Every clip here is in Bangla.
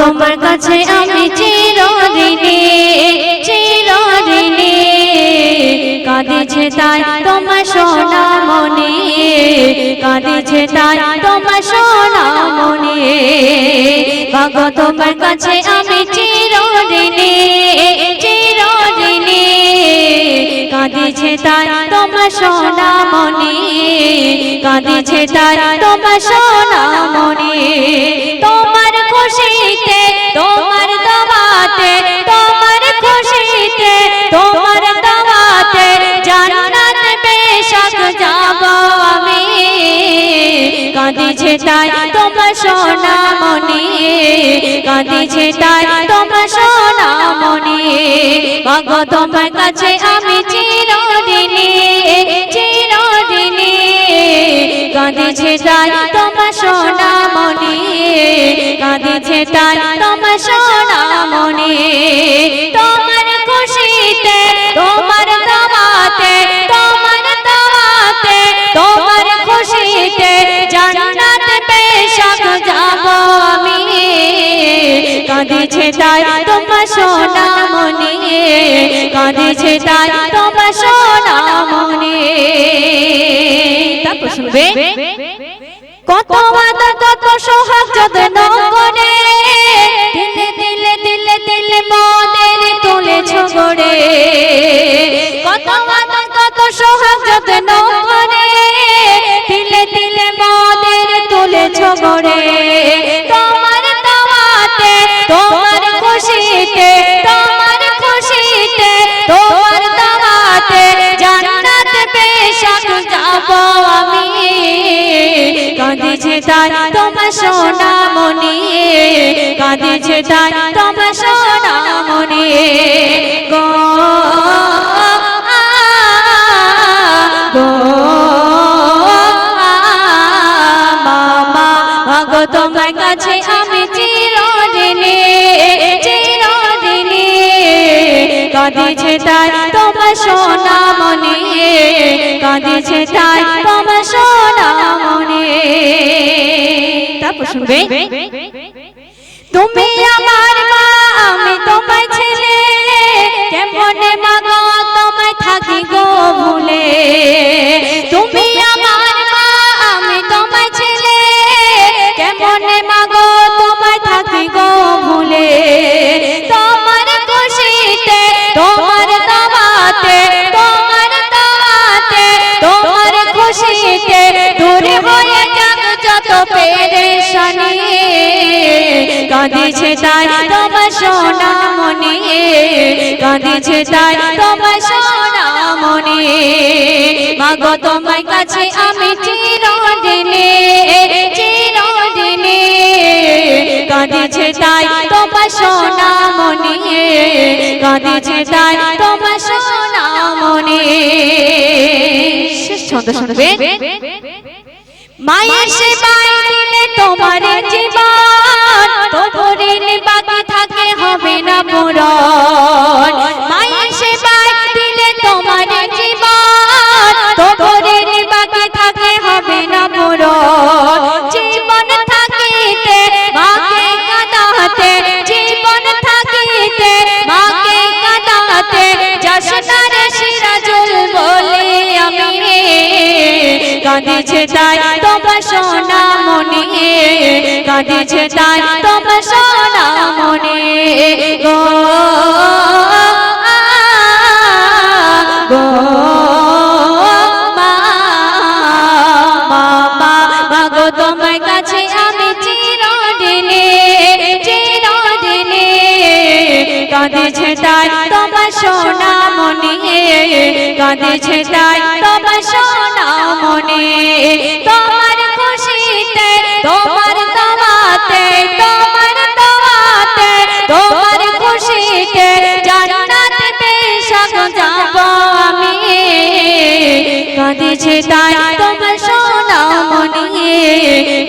তোমার কাছে আমি চিরদিনে চিরদিনে কাঁদেছে তাই তোমার কাঁদেছে তাই তোমার সোনা মনে। মাগো তোমার কাছে আমি চিরদিনে চিরদিনে। কাঁদেছে তাই তোমার সোনা মনে, কাঁদেছে তাই তোমার সোনা মনে। কাঁদিছে তাই তোমার সোনা মনে, কাঁদিছে তাই তোমার সোনা মনে। মাগো তোমার কাছে আমি চিরদিনে চিরদিনে। কাঁদিছে তাই তোমার সোনা মনে, কাঁদিছে তাই তোমার সোনা মনে। তোমার কাঁদিছে তাই তোমার সোনা মনে, কাঁদিছে তাই তোমার সোনা মনে। কত আদা কত সোহাগ দিলে দিলে দিলে দিলে মনের তুলেছ গড়ে কত কত সোহাগ কাঁদিছে তাই তোমার সোনা মনে, কাঁদিছে তাই তোমার সোনা মনে। গো তোমার কাছে আমি চিরদিনে চিরদিনে। কাঁদিছে তাই সোনা মনে, কাঁদিছে তাই তোমার সোনা মনে। তারপর শুনবে, তুমি আমার মা, আমি তোমার ছেলে। মাগো, তোমায় থাকি গো ভুলে। তুমি আমার মা, আমি তোমার ছেলে। কেমনে মাগো, তোমায় থাকি গো ভুলে। তোমার খুশিতে, তোমার পেরেশানি। কাঁদিছে তাই তোমার সোনা মনে। কাঁদিছে তাই তোমার সোনা মনে। মাগো তোমার কাছে আমি চিরদিনে চিরদিনে। কাঁদিছে তাই তোমার সোনা মনে। কাঁদিছে তাই তোমার সোনা মনে। শেষ ছন্দ শুনবে মায়ের সেবায় দিলে তোমার জীবন তবু থাকে হবে না পূরণ কাঁদিছে তাই তোমার সোনা মনে। কাঁদিছে তাই তোমার সোনা মনে। গো কাঁদিছে তাই তোমার সোনা মনে। কাঁদিছে তাই তোমার সোনা তোমার খুশিতে, তোমার দাওয়াতে তোমার দাওয়াতে, তোমার খুশিতে জান্নাতে বেশক যাব তাই তোমার সোনা মনে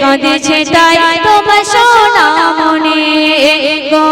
কাঁদেছে তাই তোমার সোনা মনে গো।